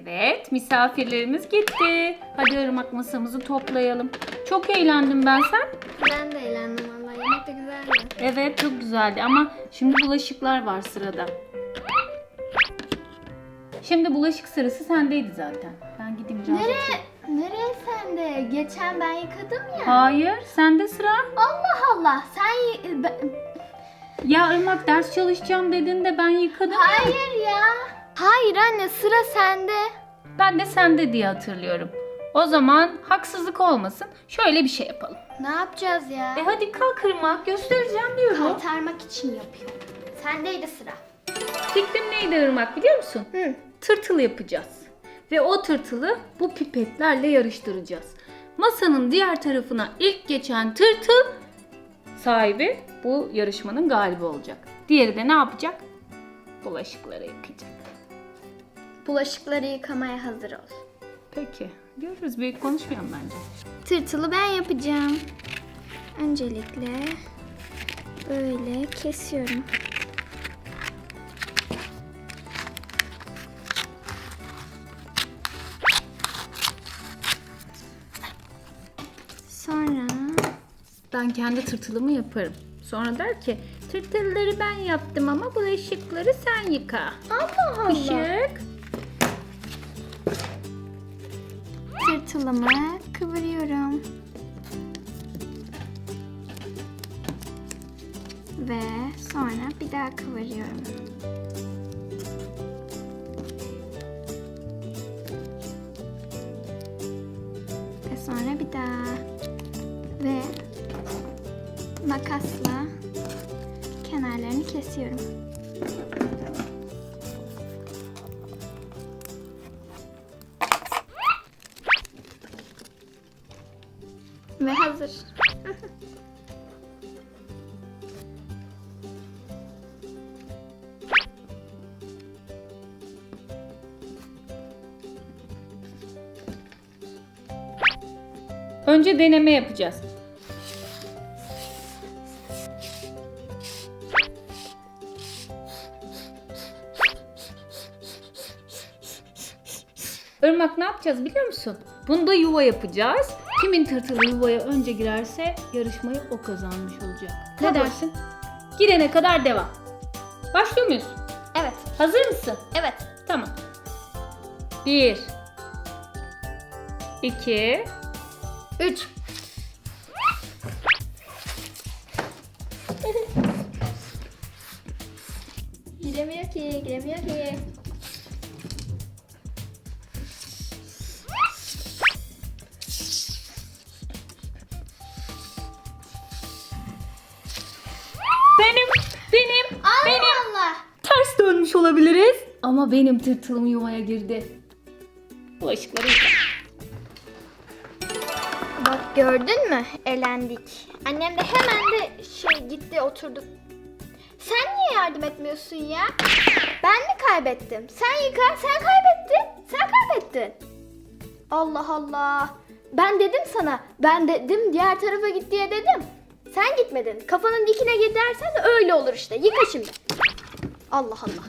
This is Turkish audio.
Evet, misafirlerimiz gitti. Hadi ırmak masamızı toplayalım. Çok eğlendim ben sen. Ben de eğlendim vallahi. Yemek de güzeldi. Evet, çok güzeldi ama şimdi bulaşıklar var sırada. Şimdi bulaşık sırası sendeydi zaten. Ben gideyim biraz Nereye? Nereye sen de? Geçen ben yıkadım ya. Hayır, sende sıra. Allah Allah. Sen ben- Ya Irmak ders çalışacağım dedin de ben yıkadım. Hayır ya. Anne sıra sende. Ben de sende diye hatırlıyorum. O zaman haksızlık olmasın. Şöyle bir şey yapalım. Ne yapacağız ya? E hadi kalk Irmak, göstereceğim diyorum. Kaytarmak için yapıyorum. Sendeydi sıra. Fikrim neydi Irmak biliyor musun? Hı. Tırtıl yapacağız. Ve o tırtılı bu pipetlerle yarıştıracağız. Masanın diğer tarafına ilk geçen tırtıl sahibi bu yarışmanın galibi olacak. Diğeri de ne yapacak? Bulaşıkları yıkayacak. Bulaşıkları yıkamaya hazır ol. Peki. Görürüz. Büyük konuşmayalım bence. Tırtılı ben yapacağım. Öncelikle böyle kesiyorum. Sonra Ben kendi tırtılımı yaparım. Sonra der ki tırtılları ben yaptım ama bulaşıkları sen yıka. Allah Allah. Işık. Tırtılımı kıvırıyorum. Ve sonra bir daha kıvırıyorum. Ve sonra bir daha. Ve makasla kenarlarını kesiyorum. Ve hazır. Önce deneme yapacağız. Irmak ne yapacağız biliyor musun? Bunda yuva yapacağız. Kimin tırtılı yuvaya önce girerse yarışmayı o kazanmış olacak. Ne Kabul. dersin? Girene kadar devam. Başlıyor muyuz? Evet, Hazır mısın? evet. Tamam. Bir. iki, Üç. giremiyor ki, giremiyor ki. Benim, benim, Allah benim. Allah. Ters dönmüş olabiliriz. Ama benim tırtılım yuvaya girdi. Bulaşıkları. Bak gördün mü? Elendik. Annem de hemen de şey gitti oturdu. Sen niye yardım etmiyorsun ya? Ben mi kaybettim? Sen yıka, sen kaybettin. Sen kaybettin. Allah Allah. Ben dedim sana. Ben dedim diğer tarafa git diye dedim. Gitmedin. Kafanın dikine gidersen de öyle olur işte. Yıka şimdi. Allah Allah.